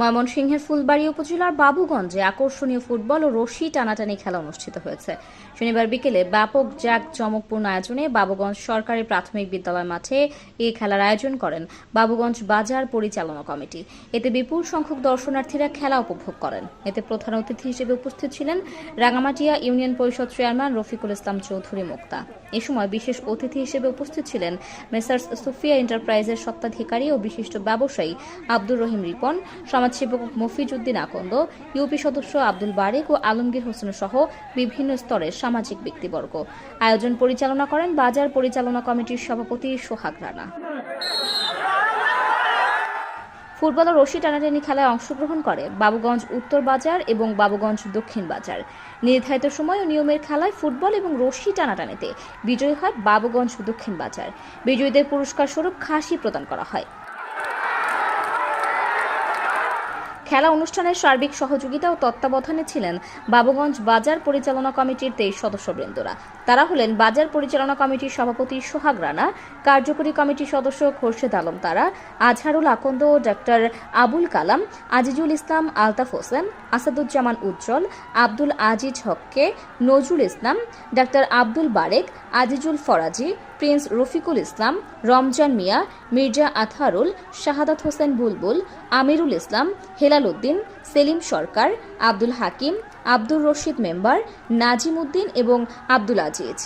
ময়মনসিংহের ফুলবাড়ি উপজেলার বাবুগঞ্জে আকর্ষণীয় ফুটবল ও রশি টানাটানি খেলা অনুষ্ঠিত হয়েছে। শনিবার বিকেলে ব্যাপক জাক জমকপূর্ণ আয়োজনে বাবুগঞ্জ সরকারি প্রাথমিক বিদ্যালয় মাঠে এই খেলার আয়োজন করেন বাবুগঞ্জ বাজার পরিচালনা কমিটি। এতে বিপুল সংখ্যক দর্শনার্থীরা খেলা উপভোগ করেন। এতে প্রধান অতিথি হিসেবে উপস্থিত ছিলেন রাঙামাটিয়া ইউনিয়ন পরিষদ চেয়ারম্যান রফিকুল ইসলাম চৌধুরী মুক্তা। এ সময় বিশেষ অতিথি হিসেবে উপস্থিত ছিলেন মেসার্স সুফিয়া এন্টারপ্রাইজের স্বত্বাধিকারী ও বিশিষ্ট ব্যবসায়ী আব্দুর রহিম রিপন সমাজসেবক মফিজ উদ্দিন আকন্দ, ইউপি সদস্য আব্দুল বারেক ও আলমগীর হোসেন সহ বিভিন্ন স্তরের সামাজিক ব্যক্তিবর্গ। আয়োজন পরিচালনা করেন বাজার পরিচালনা কমিটির সভাপতি সোহাগ রানা। ফুটবল ও রশি টানাটানি খেলায় অংশগ্রহণ করে বাবুগঞ্জ উত্তর বাজার এবং বাবুগঞ্জ দক্ষিণ বাজার। নির্ধারিত সময় ও নিয়মের খেলায় ফুটবল এবং রশি টানাটানিতে বিজয়ী হয় বাবুগঞ্জ দক্ষিণ বাজার। বিজয়ীদের পুরস্কার স্বরূপ খাসি প্রদান করা হয়। খেলা অনুষ্ঠানের সার্বিক সহযোগিতা ও তত্ত্বাবধানে ছিলেন বাবুগঞ্জ বাজার পরিচালনা কমিটির তেইশ সদস্যবৃন্দরা। তারা হলেন বাজার পরিচালনা কমিটির সভাপতি সোহাগ রানা, কার্যকরী কমিটির সদস্য খোরশেদ আলম তারা, আজহারুল আকন্দ ডাক্তার আবুল কালাম, আজিজুল ইসলাম, আলতাফ হোসেন, আসাদুজ্জামান উজ্জ্বল, আব্দুল আজিজ হককে, Nazrul Islam, doctor Abdul Barek, Azizul Faraji Prince Rafiqul Islam, Ramzan Mia, Mirza Atharul Shahadat Hossain Bulbul, Amirul Islam, Helal Uddin, Selim Sarkar, Abdul Hakim, Abdur Rashid member, Nazim Uddin এবং আব্দুল আজিজ।